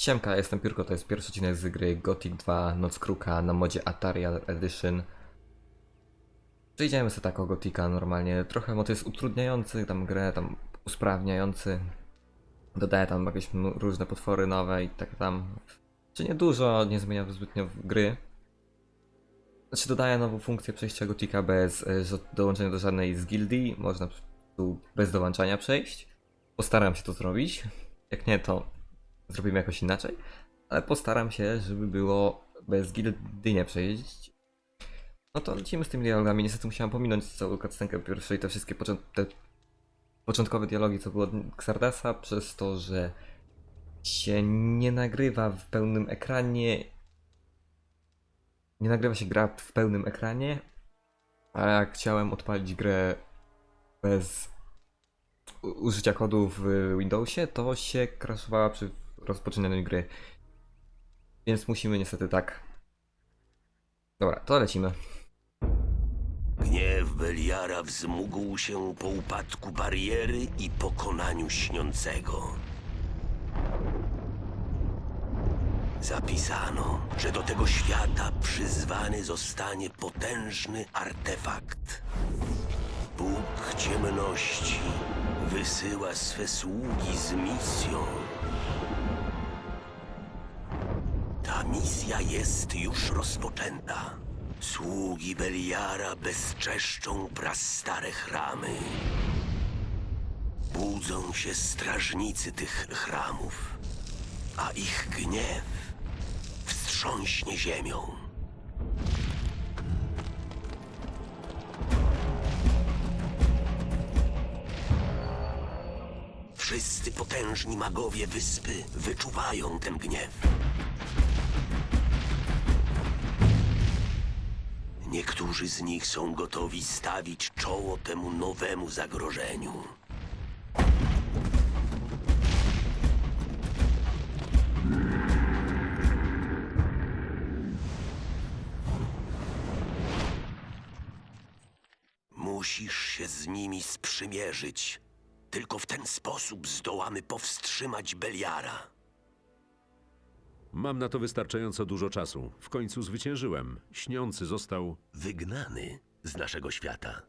Siemka, jestem Piórko, to jest pierwszy odcinek z gry Gothic 2 Noc Kruka na modzie Atari Edition. Przejdziemy sobie tak o Gotika normalnie, trochę mod jest utrudniający tam grę, tam usprawniający. Dodaje tam jakieś różne potwory nowe i tak tam. Czy nie dużo, nie zmienia zbytnio gry. Znaczy dodaje nową funkcję przejścia Gotika bez e, dołączenia do żadnej z gildii, można tu bez dołączania przejść. Postaram się to zrobić. Jak nie, to zrobimy jakoś inaczej, ale postaram się, żeby było bez gildynie przejść. No to lecimy z tymi dialogami. Niestety musiałem pominąć całą cutscenkę pierwszej, te wszystkie począ- te początkowe dialogi, co było od Xardasa, przez to, że się nie nagrywa w pełnym ekranie. Nie nagrywa się gra w pełnym ekranie, a jak chciałem odpalić grę bez użycia kodu w Windowsie, to się crashowała przy rozpoczynaniu gry. Więc musimy niestety tak. Dobra, to lecimy. Gniew Beliara wzmógł się po upadku bariery i pokonaniu śniącego. Zapisano, że do tego świata przyzwany zostanie potężny artefakt. Bóg ciemności wysyła swe sługi z misją. Misja jest już rozpoczęta. Sługi Beliara bezczeszczą prastare chramy. Budzą się strażnicy tych chramów, a ich gniew wstrząśnie ziemią. Wszyscy potężni magowie wyspy wyczuwają ten gniew. Niektórzy z nich są gotowi stawić czoło temu nowemu zagrożeniu. Musisz się z nimi sprzymierzyć. Tylko w ten sposób zdołamy powstrzymać Beliara. Mam na to wystarczająco dużo czasu. W końcu zwyciężyłem. Śniący został. Wygnany z naszego świata.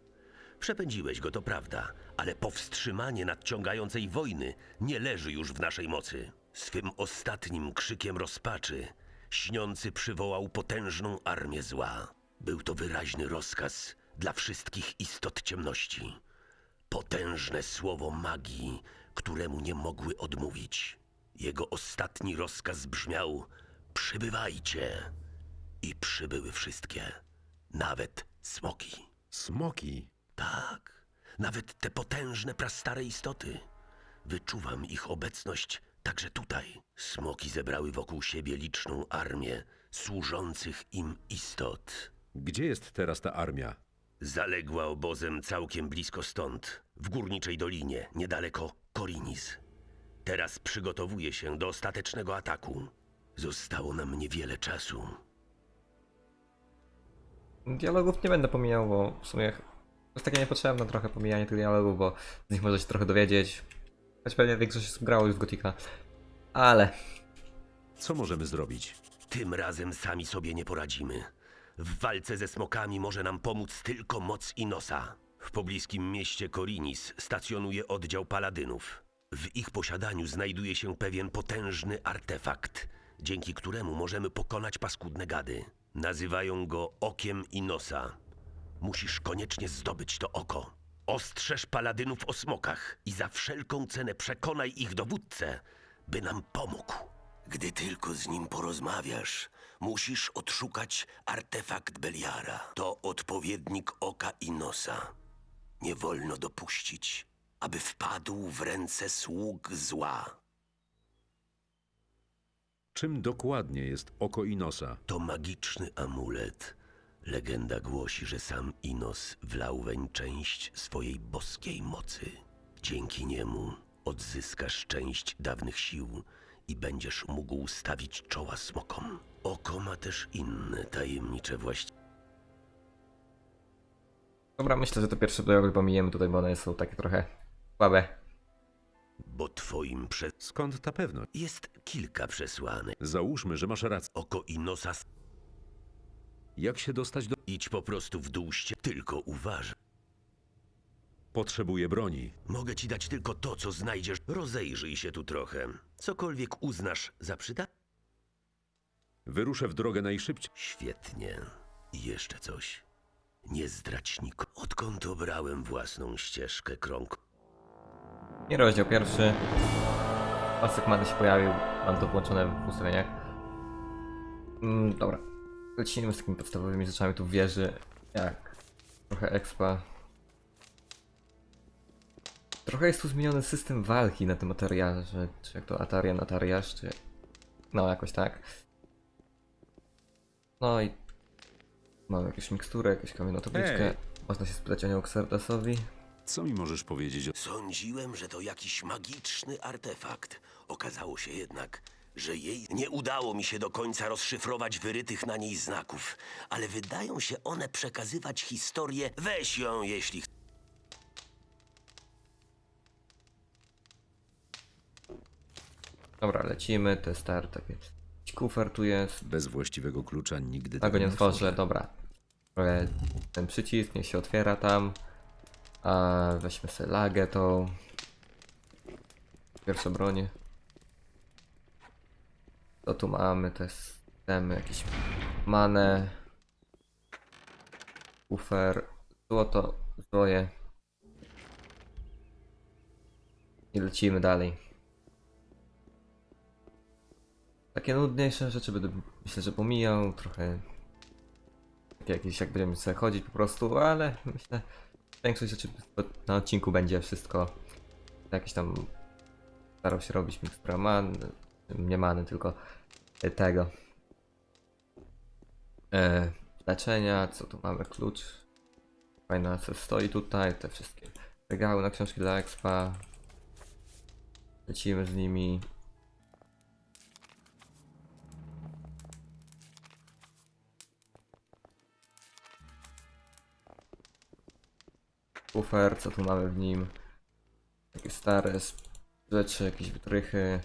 Przepędziłeś go, to prawda, ale powstrzymanie nadciągającej wojny nie leży już w naszej mocy. Swym ostatnim krzykiem rozpaczy śniący przywołał potężną armię zła. Był to wyraźny rozkaz dla wszystkich istot ciemności. Potężne słowo magii, któremu nie mogły odmówić. Jego ostatni rozkaz brzmiał: Przybywajcie. I przybyły wszystkie, nawet smoki. Smoki. Tak, nawet te potężne, prastare istoty. Wyczuwam ich obecność także tutaj. Smoki zebrały wokół siebie liczną armię służących im istot. Gdzie jest teraz ta armia? Zaległa obozem całkiem blisko stąd, w górniczej dolinie, niedaleko Korinis. Teraz przygotowuje się do ostatecznego ataku. Zostało nam niewiele czasu. Dialogów nie będę pomijał, bo w sumie jest takie niepotrzebne trochę pomijanie tych dialogów, bo z nich można się trochę dowiedzieć. Choć pewnie większość grało już w Gotika. Ale Co możemy zrobić? Tym razem sami sobie nie poradzimy. W walce ze smokami może nam pomóc tylko moc Inosa. W pobliskim mieście Korinis stacjonuje oddział paladynów. W ich posiadaniu znajduje się pewien potężny artefakt, dzięki któremu możemy pokonać paskudne gady. Nazywają go Okiem Inosa. Musisz koniecznie zdobyć to oko. Ostrzeż paladynów o smokach i za wszelką cenę przekonaj ich dowódcę, by nam pomógł. Gdy tylko z nim porozmawiasz, musisz odszukać artefakt Beliara. To odpowiednik oka i nosa. Nie wolno dopuścić, aby wpadł w ręce sług zła. Czym dokładnie jest oko Inosa? To magiczny amulet. Legenda głosi, że sam Inos wlał weń część swojej boskiej mocy. Dzięki niemu odzyskasz część dawnych sił i będziesz mógł stawić czoła smokom. Oko ma też inne tajemnicze właściwości. dobra, myślę, że te pierwsze dialogi pomijemy tutaj, bo one są takie trochę słabe. bo twoim prze... Skąd ta pewność? Jest kilka przesłanek. Załóżmy, że masz rację. Oko i nosa... Jak się dostać do... Idź po prostu w dół ście... Tylko uważaj. Potrzebuję broni. Mogę ci dać tylko to, co znajdziesz. Rozejrzyj się tu trochę. Cokolwiek uznasz za przydatne. Wyruszę w drogę najszybciej. Świetnie. I jeszcze coś. Nie zdradź nikogo. Odkąd obrałem własną ścieżkę krąg... I rozdział pierwszy. Pasek many się pojawił. Mam to włączone w ustawieniach. Mm, dobra. Lecimy z takimi podstawowymi rzeczami tu w wieży. Jak? Trochę expa. Trochę jest tu zmieniony system walki na tym Atariarze. Czy jak to Atarian, Atariasz, czy... No, jakoś tak. No i... Mamy jakąś miksturę, jakąś kamienną tabliczkę. Ej. Można się spytać o nią Xardasowi. Co mi możesz powiedzieć o... Sądziłem, że to jakiś magiczny artefakt. Okazało się jednak, że jej nie udało mi się do końca rozszyfrować wyrytych na niej znaków, ale wydają się one przekazywać historię. Weź ją, jeśli chcesz. Dobra, lecimy, to jest stary taki kufer tu jest. Bez właściwego klucza nigdy A go nie otworzę, dobra. Ale ten przycisk niech się otwiera tam. A weźmy sobie lagę tą. Pierwsze broń. Co tu mamy? To jest temy, jakieś manę. Kufer. Złoto, zwoje. I lecimy dalej. Takie nudniejsze rzeczy będę myślę, że pomijał, trochę jakieś jak będziemy sobie chodzić po prostu, ale myślę, większość rzeczy na odcinku będzie wszystko jakieś tam starał się robić mikstura man, nie tylko tego. E, leczenia, co tu mamy, klucz. Fajna co stoi tutaj, te wszystkie regały na książki dla expa. Lecimy z nimi. Kufer, co tu mamy w nim? Jakieś stare rzeczy, jakieś wytrychy.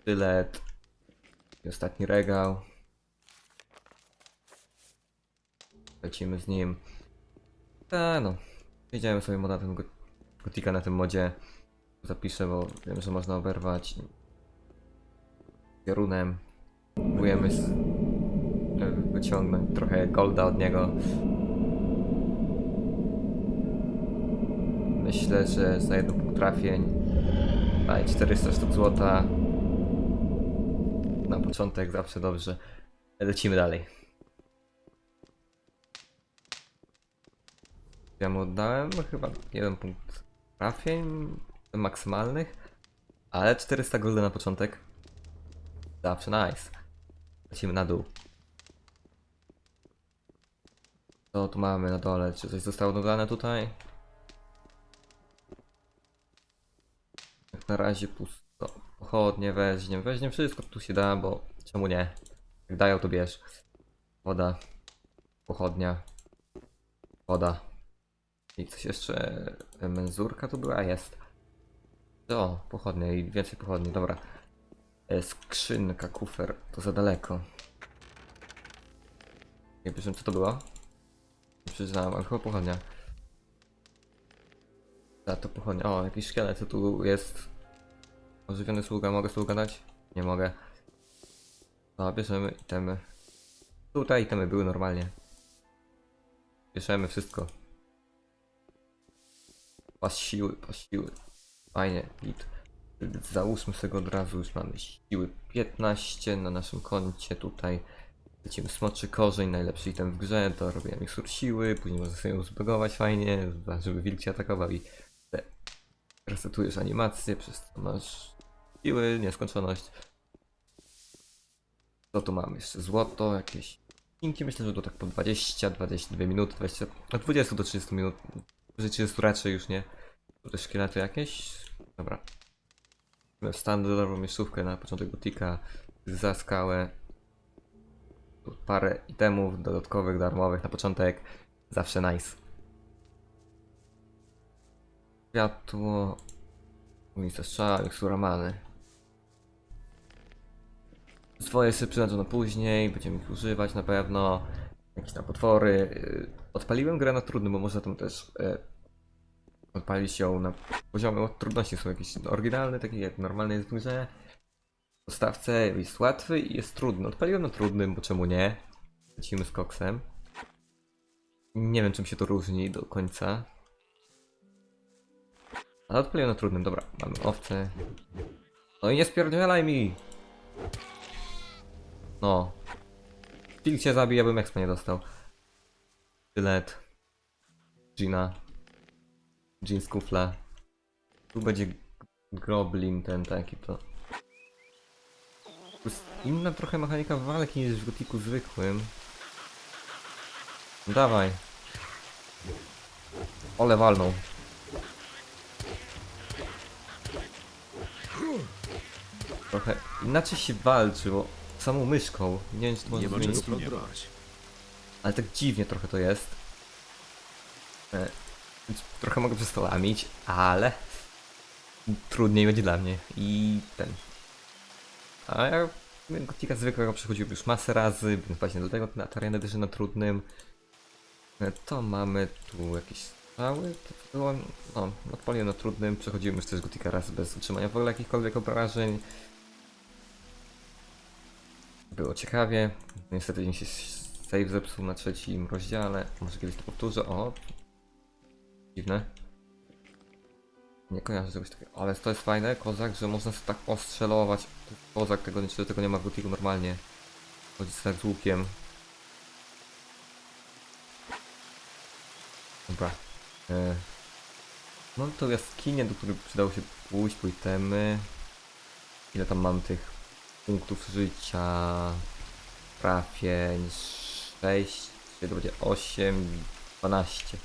Sztylet. I ostatni regał. Lecimy z nim. Ta no. Wiedziałem sobie moda ten go- gotika na tym modzie. Zapiszę, bo wiem, że można oberwać. Piorunem. Próbujemy e, wyciągnąć trochę golda od niego. Myślę, że za jedno punkt trafień daje 400 sztuk złota. Na początek zawsze dobrze. Lecimy dalej. Ja mu oddałem chyba jeden punkt trafień maksymalnych, ale 400 golda na początek. Zawsze nice. Lecimy na dół. Co tu mamy na dole? Czy coś zostało dodane tutaj? Na razie pusto. Pochodnie weźmie, weźmie wszystko tu się da, bo czemu nie? Jak dają to bierz. Woda. Pochodnia. Woda. I coś jeszcze. e, Menzurka tu była? Jest. O, pochodnia i więcej pochodni, dobra. E, Skrzynka, kufer, to za daleko. Nie wiem, co to było? Nie przyznałem, ale chyba pochodnia. A to pochodnia. O, jakiś szkielet, co tu jest? Ożywiony sługa, mogę sługa dać? Nie mogę. No, bierzemy itemy. Tutaj itemy były normalnie. Bierzemy wszystko. Pas siły, pas siły. Fajnie, git. Załóżmy sobie od razu, już mamy siły 15 na naszym koncie tutaj. Lecimy smoczy korzeń, najlepszy item w grze, to robię mikstur siły, później można sobie ją fajnie, żeby wilk cię atakował i resetujesz animację, przez to masz siły, nieskończoność. Co tu mamy jeszcze? Złoto, jakieś Inki myślę, że to tak po 20, 22 minuty, 20, od 20 do 30 minut. Że 30 raczej już nie. Tu też szkielety jakieś. Dobra. Standardową miejscówkę na początek butika. Za skałę. Tu parę itemów dodatkowych, darmowych na początek. Zawsze nice. Światło. Ulica strzała, mikstura many. Swoje sobie przydadzą na później, będziemy ich używać na pewno. Jakieś tam potwory. Yy, Odpaliłem grę na trudnym, bo można tam też yy, odpalić ją na poziomie trudności. Są jakieś oryginalne, takie jak normalne jest w grze. W Postawce jest łatwy i jest trudny. Odpaliłem na trudnym, bo czemu nie? Lecimy z koksem. Nie wiem czym się to różni do końca. Ale odpaliłem na trudnym, dobra. Mamy owce. No i nie spierdzielaj mi! No. Phil cię zabije, ja bym expa nie dostał. Sztylet. Gina. Jean z kufla. Tu będzie Goblin ten taki to. Jest inna trochę mechanika walki niż w gotiku zwykłym. Dawaj. Ole walną. Trochę inaczej się walczy, bo samą myszką. Nie wiem, czy to Nie można ma zmienić. plądrować. Ale tak dziwnie trochę to jest. E, Więc trochę mogę przez to lamić, ale trudniej będzie dla mnie. I ten. A ja Gotika zwykłego przechodziłem już masę razy, więc właśnie dlatego na Tarian Edition na trudnym. E, To mamy tu jakieś strzały. To było? No, odpaliłem na trudnym, przechodziłem już też Gotika raz bez utrzymania w ogóle jakichkolwiek obrażeń. Było ciekawie. Niestety mi się save zepsuł na trzecim rozdziale. Może kiedyś to powtórzę. O! Dziwne. Nie kojarzę czegoś takiego. Ale to jest fajne, kozak, że można sobie tak ostrzelować. Kozak tego, niestety tego nie ma w normalnie. Chodzi tak z łukiem. Dobra. E, No to jaskinie, do których przydało się pójść, po itemy. Ile tam mam tych punktów życia? trafień 6, to będzie 8, 12.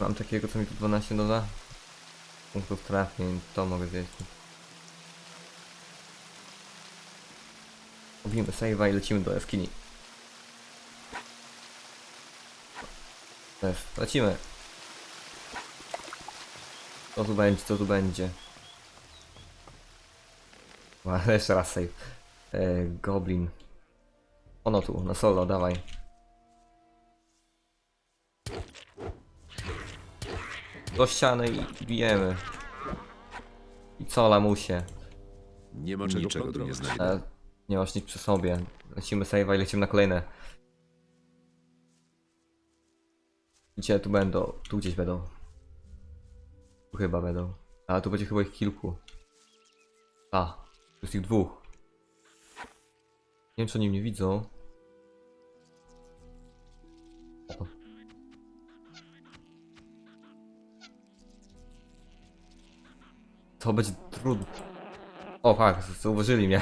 Mam takiego, co mi tu 12 doda? Punktów trafień, to mogę zjeść. Robimy save'a i lecimy do jaskini. Też, lecimy. Co tu będzie, co tu będzie? Ła, Jeszcze raz save. E, Goblin. Ono tu, na solo, dawaj. Do ściany i bijemy. I co, lamusie? Nie ma czego Niczego tu nie znajdę. E, nie masz nic przy sobie. Lecimy save'a i lecimy na kolejne. Gdzie tu będą? Tu gdzieś będą. Tu chyba będą. Ale tu będzie chyba ich kilku. A, jest ich dwóch. Nie wiem, czy oni mnie widzą. O. To będzie trudne. O, tak, zauważyli mnie.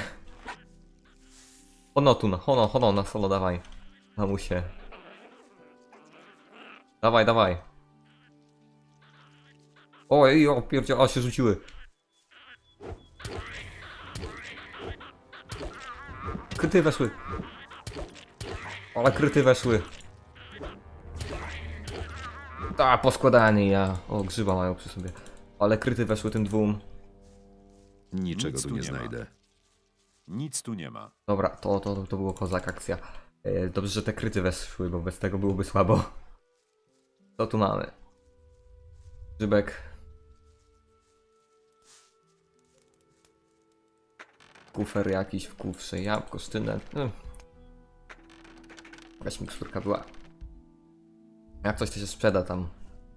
Ono tu, na, ono, ono, na solo, dawaj. Mamusie. Dawaj, dawaj. Oj, o, pierdzie, o, się rzuciły. Kryty weszły. Ale kryty weszły. A, poskładani ja. O, grzyba mają przy sobie. Ale kryty weszły tym dwóm. Niczego Nic tu tu nie nie ma. znajdę. Nic tu nie ma. Dobra, to, to, to było kozak akcja. E, Dobrze, że te kryty weszły, bo bez tego byłoby słabo. Co tu mamy? Grzybek. Kufer jakiś w kufrze, jabłko, sztynet. Mm. Jakaś miksturka była. Jak coś to się sprzeda tam.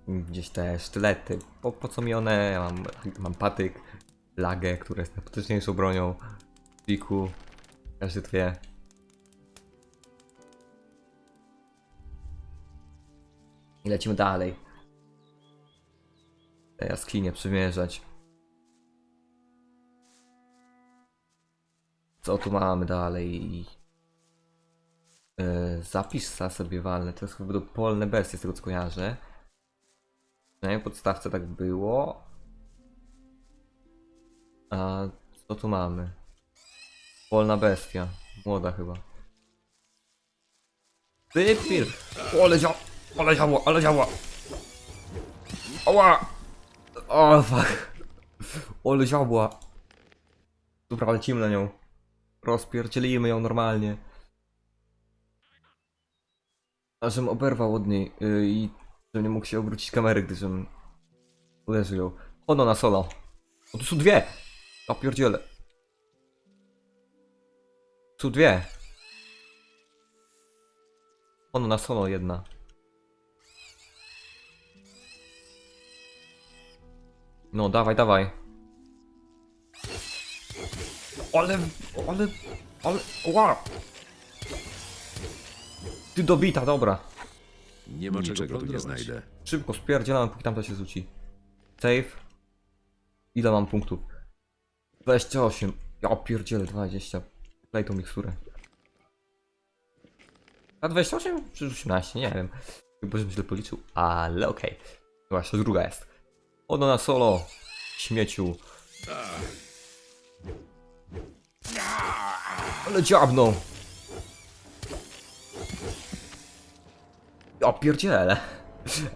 Gdzieś te sztylety. Po, po co mi one? Ja mam, mam patyk, lagę, która jest najpotężniejszą bronią. Piku. Każdy to wie. I lecimy dalej. Te jaskinie przymierzać. Co tu mamy dalej? Yy, sobie walne. To jest chyba do polne bestie, z tego co kojarzę. Przynajmniej w podstawce tak było. A co tu mamy? Polna bestia. Młoda chyba. Wypir! Ole działa! Ale działa! Ale działa! Ała! O, fuck. Ole ziobła. Dobra, lecimy na nią. Rozpierdzielimy ją normalnie. A żebym oberwał od niej yy, i żebym nie mógł się obrócić kamery, gdy żebym uderzył ją. Ono na solo. O, tu są dwie! O pierdziele. Tu dwie. Ono na solo jedna. No, dawaj, dawaj. Ale, ale, ale, wow. Ty dobita, dobra. Nie ma Niczego czego tu nie znajdę. Szybko spierdzielam, póki tamto się rzuci. Save. Ile mam punktów? 28. Ja pierdzielę 20. Daj tą miksturę. A 28 czy 18? Nie wiem. Chyba, żebym źle policzył, ale okej. Okay. Właśnie, druga jest. Ono na solo. Śmieciu. Ale dziabną. Ja pierdzielę.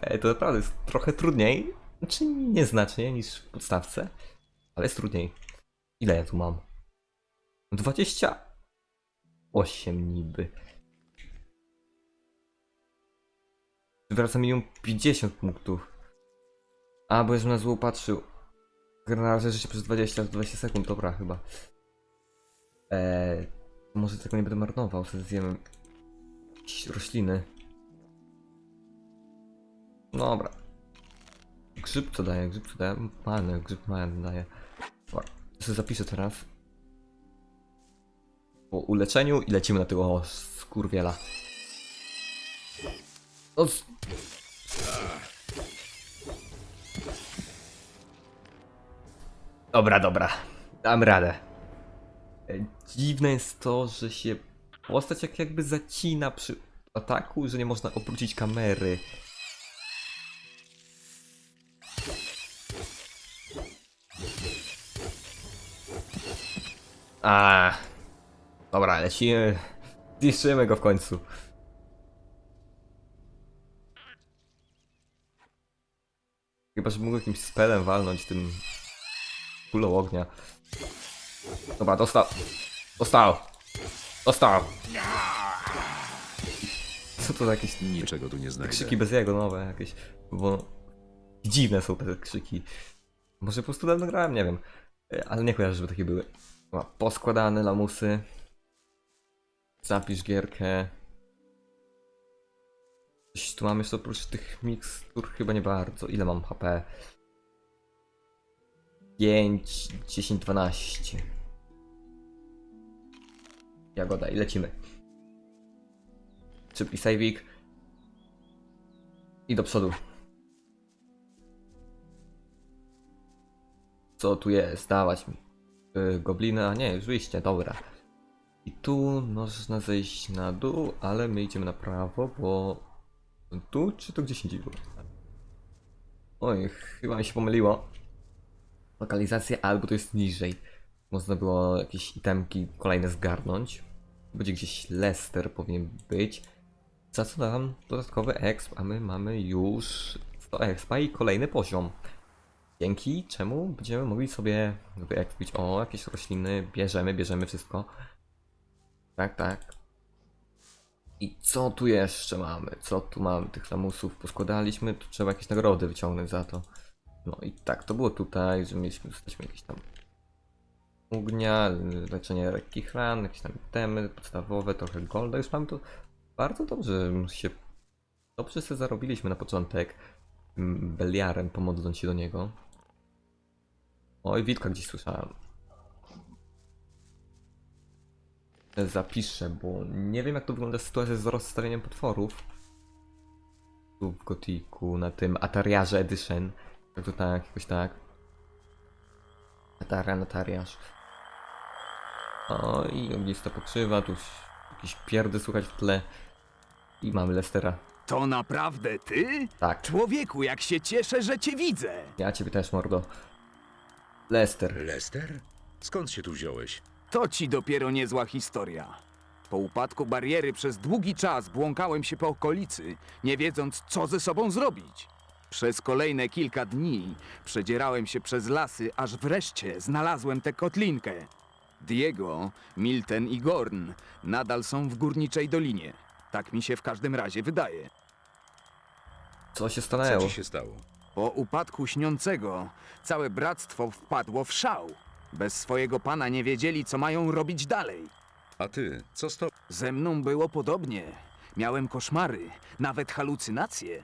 Ej, to naprawdę jest trochę trudniej. Znaczy nieznacznie niż w podstawce, ale jest trudniej. Ile ja tu mam? 28 niby. Wraca minimum 50 punktów. A, bo już na zło patrzył. Gra na życie przez 20 aż 20 sekund, dobra chyba. Eee, może tego nie będę marnował, sobie zjemy jakieś rośliny. Dobra. Grzyb co daje? Grzyb co daje? Malny, grzyb malny daje. Dobra, to sobie zapiszę teraz. Po uleczeniu i lecimy na tego skurwiela. O, s- Dobra, dobra. Dam radę. Dziwne jest to, że się postać jak jakby zacina przy ataku, że nie można obrócić kamery. A, dobra, lecimy. Zniszczymy go w końcu. Chyba, że mógł jakimś spelem walnąć tym kulą ognia. Dobra, dostał. Dostał. Dostał. Co to za jakieś Niczego tu nie znajdę. krzyki bez jego nowe jakieś, bo dziwne są te krzyki. Może po prostu dawno grałem, nie wiem. E, Ale nie kojarzę, żeby takie były. Dobra, Poskładane lamusy. Zapisz gierkę. Coś tu mam jeszcze oprócz tych mikstur? Chyba nie bardzo. Ile mam HP? 5, 10, 12. Jagoda i lecimy. Szybki saveik. I do przodu. Co tu jest? Dawać mi. Yy, a nie, już wyjście, dobra. I tu można zejść na dół, ale my idziemy na prawo, bo... Tu, czy to gdzieś indziej było? Oj, chyba mi się pomyliło. Lokalizacja, albo to jest niżej. Można było jakieś itemki kolejne zgarnąć. Będzie gdzieś Lester powinien być. Za co dam dodatkowy exp, a my mamy już 100 expa i kolejny poziom. Dzięki czemu będziemy mogli sobie wyekspić o jakieś rośliny, bierzemy, bierzemy wszystko. Tak, tak. I co tu jeszcze mamy? Co tu mamy? Tych lamusów poskładaliśmy, tu trzeba jakieś nagrody wyciągnąć za to. No i tak, to było tutaj, że mieliśmy, dostaliśmy jakieś tam ognia, leczenie lekkich ran, jakieś tam temy podstawowe, trochę golda, już mamy to bardzo dobrze się, dobrze sobie zarobiliśmy na początek mm, Beliarem, pomodląc się do niego. Oj, Witka gdzieś słyszałem. Zapiszę, bo nie wiem jak to wygląda sytuacja z rozstawieniem potworów. Tu w Gotiku, na tym Atariarze Edition. Jak to tak, jakoś tak. Ataria, Atariarz. O, i ognista pokrzywa, tu jakieś pierdy słychać w tle. I mamy Lestera. To naprawdę ty? Tak, Człowieku, jak się cieszę, że cię widzę. ja ciebie też, mordo. Lester. Lester? Skąd się tu wziąłeś? To ci dopiero niezła historia. Po upadku bariery przez długi czas błąkałem się po okolicy, nie wiedząc, co ze sobą zrobić. Przez kolejne kilka dni przedzierałem się przez lasy, aż wreszcie znalazłem tę kotlinkę. Diego, Milten i Gorn nadal są w górniczej dolinie. Tak mi się w każdym razie wydaje. Co się Co stanęło? ci się stało? Po upadku śniącego całe bractwo wpadło w szał. Bez swojego pana nie wiedzieli, co mają robić dalej. A ty, co z to? Ze mną było podobnie. Miałem koszmary, nawet halucynacje.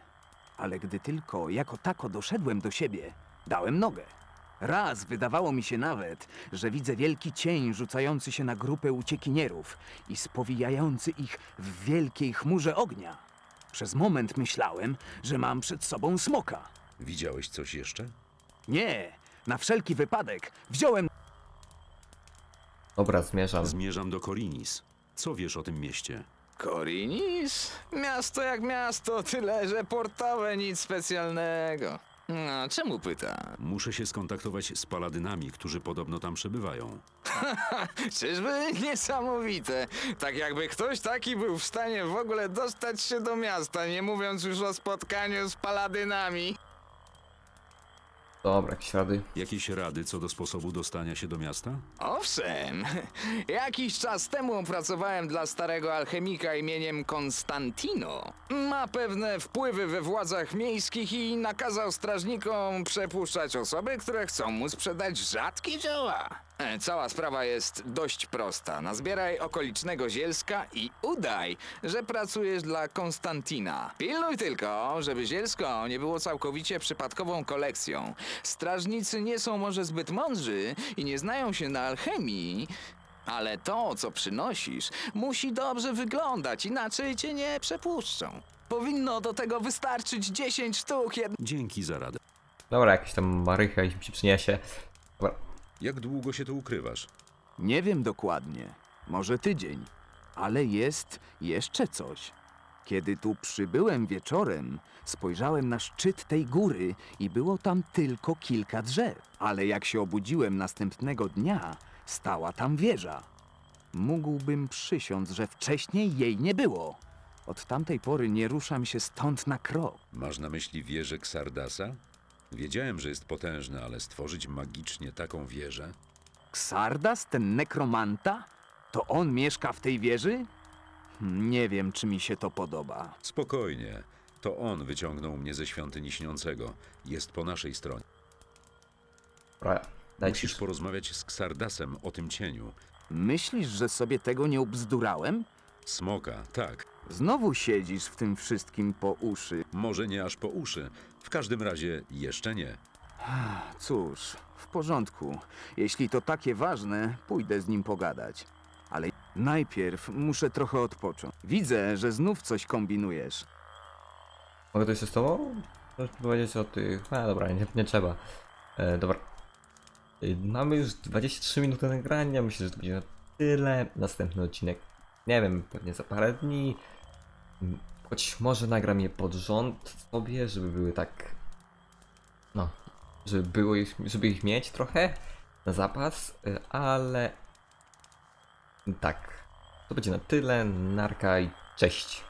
Ale gdy tylko jako tako doszedłem do siebie, dałem nogę. Raz wydawało mi się nawet, że widzę wielki cień rzucający się na grupę uciekinierów i spowijający ich w wielkiej chmurze ognia. Przez moment myślałem, że mam przed sobą smoka. Widziałeś coś jeszcze? Nie, na wszelki wypadek wziąłem Dobra, zmierzam. Zmierzam do Korinis. Co wiesz o tym mieście? Korinis? Miasto jak miasto, tyle że portowe, nic specjalnego. No, czemu pyta? Muszę się skontaktować z paladynami, którzy podobno tam przebywają. Czyżby niesamowite? Tak jakby ktoś taki był w stanie w ogóle dostać się do miasta, nie mówiąc już o spotkaniu z paladynami. Dobra, jakieś rady. Jakieś rady co do sposobu dostania się do miasta? Owszem, jakiś czas temu pracowałem dla starego alchemika imieniem Konstantino. Ma pewne wpływy we władzach miejskich i nakazał strażnikom przepuszczać osoby, które chcą mu sprzedać rzadkie dzieła. Cała sprawa jest dość prosta. Nazbieraj okolicznego zielska i udaj, że pracujesz dla Konstantina. Pilnuj tylko, żeby zielsko nie było całkowicie przypadkową kolekcją. Strażnicy nie są może zbyt mądrzy i nie znają się na alchemii, ale to, co przynosisz, musi dobrze wyglądać, inaczej cię nie przepuszczą. Powinno do tego wystarczyć 10 sztuk jed... Dzięki za radę. Dobra, jakieś tam marycha mi się przyniesie. Dobra, Jak długo się tu ukrywasz? Nie wiem dokładnie, może tydzień, ale jest jeszcze coś. Kiedy tu przybyłem wieczorem, spojrzałem na szczyt tej góry i było tam tylko kilka drzew. Ale jak się obudziłem następnego dnia, stała tam wieża. Mógłbym przysiąc, że wcześniej jej nie było. Od tamtej pory nie ruszam się stąd na krok. Masz na myśli wieżę Xardasa? Wiedziałem, że jest potężna, ale stworzyć magicznie taką wieżę? Ksardas, ten nekromanta? To on mieszka w tej wieży? Hmm, Nie wiem, czy mi się to podoba. Spokojnie. To on wyciągnął mnie ze świątyni śniącego. Jest po naszej stronie. dobra. Dajcie Musisz porozmawiać z Xardasem o tym cieniu. Myślisz, że sobie tego nie ubzdurałem? Smoka, tak. Znowu siedzisz w tym wszystkim po uszy. Może nie aż po uszy. W każdym razie jeszcze nie. Cóż, w porządku. Jeśli to takie ważne, pójdę z nim pogadać. Ale najpierw muszę trochę odpocząć. Widzę, że znów coś kombinujesz. Mogę to jeszcze z tobą? Możesz powiedzieć o tych... A dobra, nie, nie trzeba. E, dobra. E, Mamy już 23 minuty nagrania, myślę, że to będzie na tyle. Następny odcinek, nie wiem, pewnie za parę dni. Choć może nagram je pod rząd sobie, żeby były tak... No, żeby było ich, żeby ich mieć trochę na zapas, e, ale... Tak. To będzie na tyle, narka i cześć.